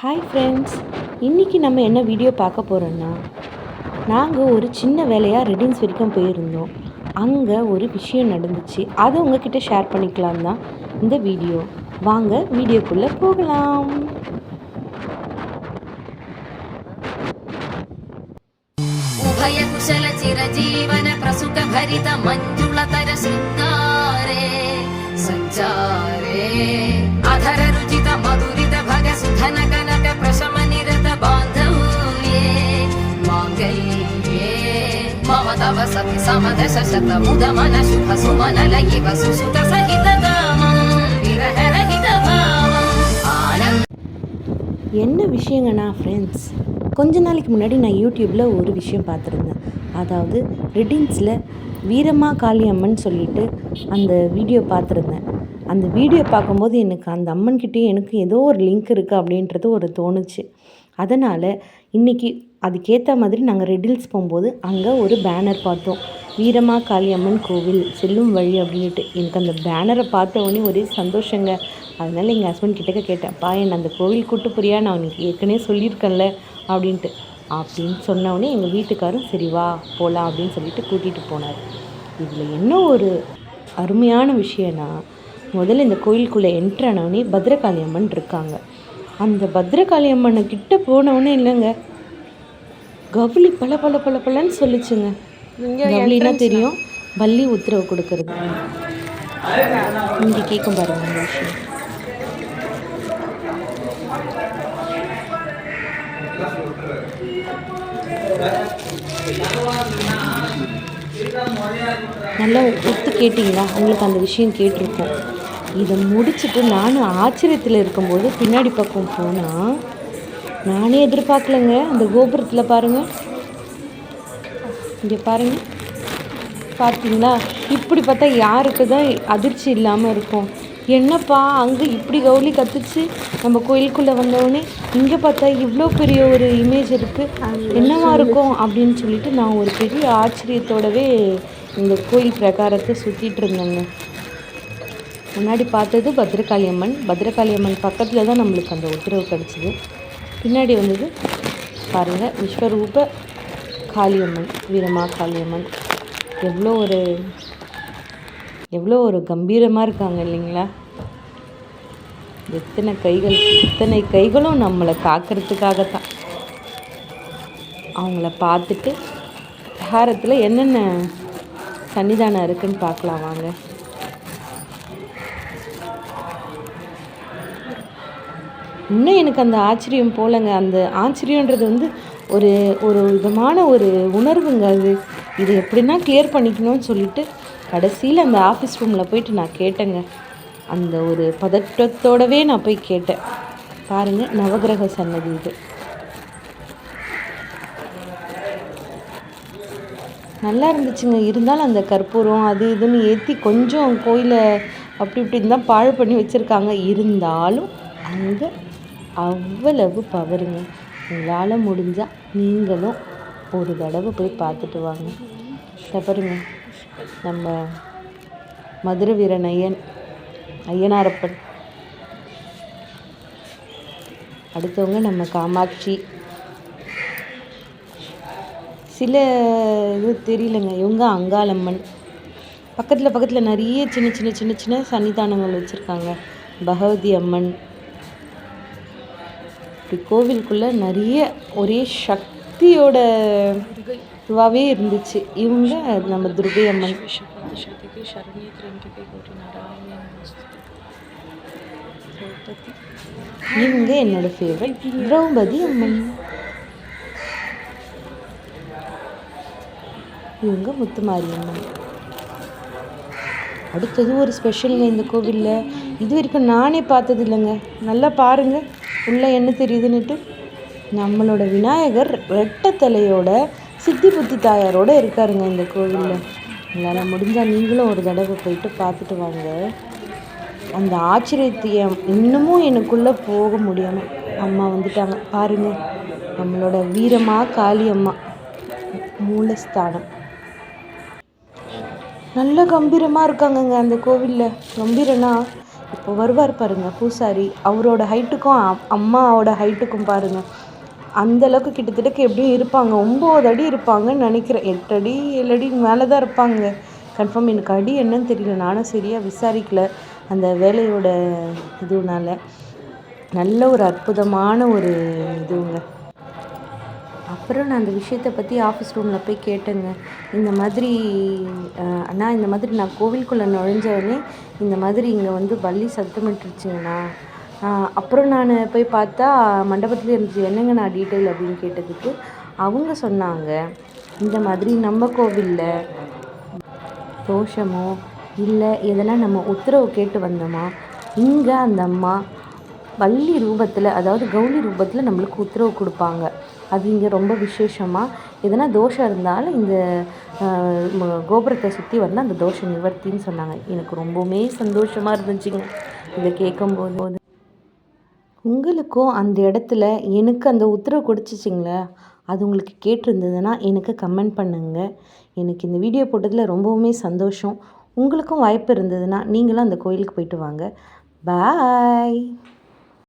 Hi friends இன்றைக்கி நம்ம என்ன வீடியோ பார்க்க போகிறோன்னா நாங்கள் ஒரு சின்ன வேலையாக ரெடின்ஸ் வரைக்கும் போயிருந்தோம். அங்கே ஒரு விஷயம் நடந்துச்சு. அதை உங்ககிட்ட ஷேர் பண்ணிக்கலாம் தான் இந்த வீடியோ வாங்க வீடியோக்குள்ளே போகலாம். உபயகுஷல சிரஜீவன பிரசுக பரித மஞ்சுளதர சஞ்சாரே. அதர ருஜித மதுரித मधुरित भग सुधन कनक प्रशम निरत बान्धव्ये माङ्गल्ये मम तव सति समदश शत मुद मन शुभ सुमन लयिव सुसुत सहित कामम् विरह रहित भावम् आनन्द என்ன விஷயங்கண்ணா ஃப்ரெண்ட்ஸ் கொஞ்ச நாளைக்கு முன்னாடி நான் யூடியூப்பில் ஒரு விஷயம் பார்த்துருந்தேன் அதாவது ரெடின்ஸில் வீரமா காளியம்மன் சொல்லிட்டு அந்த வீடியோ பார்த்துருந்தேன் அந்த வீடியோ பார்க்கும்போது எனக்கு அந்த அம்மன்கிட்டயே எனக்கு ஏதோ ஒரு லிங்க் இருக்குது அப்படின்றது ஒரு தோணுச்சு. அதனால் இன்றைக்கி அதுக்கேற்ற மாதிரி நாங்கள் ரெடில்ஸ் போகும்போது அங்கே ஒரு பேனர் பார்த்தோம். வீரமா காளியம்மன் கோவில் செல்லும் வழி அப்படின்ட்டு எனக்கு அந்த பேனரை பார்த்த உடனே ஒரே சந்தோஷங்க. அதனால் எங்கள் ஹஸ்பண்ட் கிட்டக்க கேட்டேன் பா என்னை அந்த கோவில் கூட்டு போறியா? நான் உனக்கு ஏற்கனவே சொல்லியிருக்கேன்ல அப்படின்ட்டு. அப்படின்னு சொன்ன எங்கள் வீட்டுக்காரும் சரி வா போகலாம் அப்படின்னு சொல்லிட்டு கூட்டிகிட்டு போனார். இதில் என்ன ஒரு அருமையான விஷயம்னா முதல்ல இந்த கோயிலுக்குள்ளே என்ட்ரு ஆனவுடனே பத்ரகாளி அம்மன் இருக்காங்க. அந்த பத்ரகாளி அம்மனை கிட்ட போனவுடனே இல்லைங்க கவுளி பல பல பல பலன்னு சொல்லுச்சுங்க. கவுளினா தெரியும். பள்ளி உத்தரவு கொடுக்கறது. இங்கே கேட்கும் பாருங்க இந்த விஷயம். நல்லா ஒத்து கேட்டிங்களா? உங்களுக்கு அந்த விஷயம் கேட்டிருக்கோம். இதை முடிச்சுட்டு நானும் ஆச்சரியத்தில் இருக்கும்போது பின்னாடி பக்கம் போனால் நானே எதிர்பார்க்கலங்க. அந்த கோபுரத்தில் பாருங்கள் இங்கே பாருங்கள் பார்த்தீங்களா இப்படி பார்த்தா யாருக்கு தான் அதிர்ச்சி இல்லாமல் இருக்கும். என்னப்பா அங்கே இப்படி கவுளி கத்துச்சு? நம்ம கோயிலுக்குள்ளே வந்தவொடனே இங்கே பார்த்தா இவ்வளோ பெரிய ஒரு இமேஜ் இருக்குது என்னவா இருக்கும் அப்படின்னு சொல்லிட்டு நான் ஒரு பெரிய ஆச்சரியத்தோடவே இந்த கோயில் பிரகாரத்தை சுற்றிட்டு இருந்தேங்க. முன்னாடி பார்த்தது பத்ரகாளி அம்மன். பத்ரகாளி அம்மன் பக்கத்தில் தான் நம்மளுக்கு அந்த உத்தரவு கிடச்சிது. பின்னாடி வந்தது பாருங்கள் விஸ்வரூப காளியம்மன் வீரமா காளியம்மன் எவ்வளோ ஒரு எவ்வளோ ஒரு கம்பீரமாக இருக்காங்க இல்லைங்களா? எத்தனை கைகள் இத்தனை கைகளும் நம்மளை காக்கிறதுக்காகத்தான். அவங்கள பார்த்துட்டு பிரகாரத்தில் என்னென்ன சன்னிதானம் இருக்குன்னு பார்க்கலாம் வாங்க. இன்னும் எனக்கு அந்த ஆச்சரியம் போலங்க. அந்த ஆச்சரியன்றது வந்து ஒரு ஒரு விதமான ஒரு உணர்வுங்க அது. இது எப்படின்னா கிளியர் பண்ணிக்கணும்னு சொல்லிட்டு கடைசியில் அந்த ஆஃபீஸ் ரூமில் போயிட்டு நான் கேட்டேங்க. அந்த ஒரு பதட்டத்தோடவே நான் போய் கேட்டேன். பாருங்கள் நவகிரக சன்னதி இது. நல்லா இருந்துச்சுங்க. இருந்தாலும் அந்த கற்பூரம் அது இதுன்னு ஏற்றி கொஞ்சம் கோயிலை அப்படி இப்படின்னு தான் பாழ் பண்ணி வச்சுருக்காங்க. இருந்தாலும் அங்கே அவ்வளவு பவருங்க. உங்களால் முடிஞ்சால் நீங்களும் ஒரு தடவை போய் பார்த்துட்டு வாங்க. இதை பாருங்க நம்ம மதுரை வீரன் ஐயன் ஐயனாரப்பன் அடுத்தவங்க நம்ம காமாட்சி. சில இது தெரியலங்க இவங்க அங்காளம்மன். பக்கத்தில் பக்கத்தில் நிறைய சின்ன சின்ன சின்ன சின்ன சன்னிதானங்கள் வச்சுருக்காங்க. பகவதி அம்மன் அப்படி கோவிலுக்குள்ளே நிறைய ஒரே சக்தியோட இதுவாகவே இருந்துச்சு. இவங்க நம்ம துர்கை அம்மன். இவங்க என்னோட ஃபேவரட் திரௌபதி அம்மன். இவங்க முத்துமாரி அம்மன். அடுத்தது ஒரு ஸ்பெஷலுங்க இந்த கோவிலில். இது வரைக்கும் நானே பார்த்தது இல்லைங்க நல்லா பாருங்கள் உள்ளே என்ன தெரியுதுன்னுட்டு நம்மளோட விநாயகர் ரெட்டத்தலையோட சித்தி புத்தி தாயாரோட இருக்காருங்க இந்த கோவிலில். உங்களால் முடிஞ்சால் நீங்களும் ஒரு தடவை போயிட்டு பார்த்துட்டு வாங்க. அந்த ஆச்சரியத்தையும் இன்னமும் எனக்குள்ளே போக முடியாமல் அம்மா வந்துட்டாங்க. பாருங்கள் நம்மளோட வீரமா காளி அம்மா மூலஸ்தானம். நல்ல கம்பீரமாக இருக்காங்கங்க அந்த கோவிலில். கம்பீரனா இப்போ வருவார் பாருங்க பூசாரி. அவரோட ஹைட்டுக்கும் அம்மாவோட ஹைட்டுக்கும் பாருங்கள் அந்த அளவுக்கு கிட்டத்தட்ட எப்படியும் இருப்பாங்க. ஒம்பது அடி இருப்பாங்கன்னு நினைக்கிறேன். எட்டு அடி ஏழு அடி மேலே தான் இருப்பாங்க. கன்ஃபார்ம் எனக்கு அடி என்னன்னு தெரியல. நானும் சரியாக விசாரிக்கல அந்த வேலையோட இதுனால. நல்ல ஒரு அற்புதமான ஒரு இதுவுங்க அப்புறம் நான் அந்த விஷயத்தை பற்றி ஆஃபீஸ் ரூமில் போய் கேட்டேங்க. இந்த மாதிரி அண்ணா இந்த மாதிரி நான் கோவிலுக்குள்ளே நுழைஞ்சவொடனே இந்த மாதிரி இங்கே வந்து பள்ளி சத்தமிட்டுருச்சுங்கண்ணா. அப்புறம் நான் போய் பார்த்தா மண்டபத்தில் இருந்துச்சு என்னங்க நான் டீட்டெயில் அப்படின்னு கேட்டதுக்கு அவங்க சொன்னாங்க இந்த மாதிரி நம்ம கோவிலில் தோஷமோ இல்லை எதனா நம்ம உத்தரவு கேட்டு வந்தோமா? இங்கே அந்த அம்மா வள்ளி ரூபத்தில் அதாவது கௌரி ரூபத்தில் நம்மளுக்கு உத்தரவு கொடுப்பாங்க. அது இங்கே ரொம்ப விசேஷமாக எதனா தோஷம் இருந்தாலும் இந்த கோபுரத்தை சுற்றி வந்து அந்த தோஷ நிவர்த்தின்னு சொன்னாங்க. எனக்கு ரொம்பவுமே சந்தோஷமாக இருந்துச்சுங்க. இதை கேட்கும்போது. உங்களுக்கும் அந்த இடத்துல எனக்கு அந்த உத்தரவு கொடுத்துச்சிங்களே. அது உங்களுக்கு கேட்டிருந்ததுன்னா எனக்கு கமெண்ட் பண்ணுங்க. எனக்கு இந்த வீடியோ போட்டதில் ரொம்பவுமே சந்தோஷம். உங்களுக்கும் வாய்ப்பு இருந்ததுன்னா நீங்களும் அந்த கோயிலுக்கு போயிட்டு வாங்க. பாய்.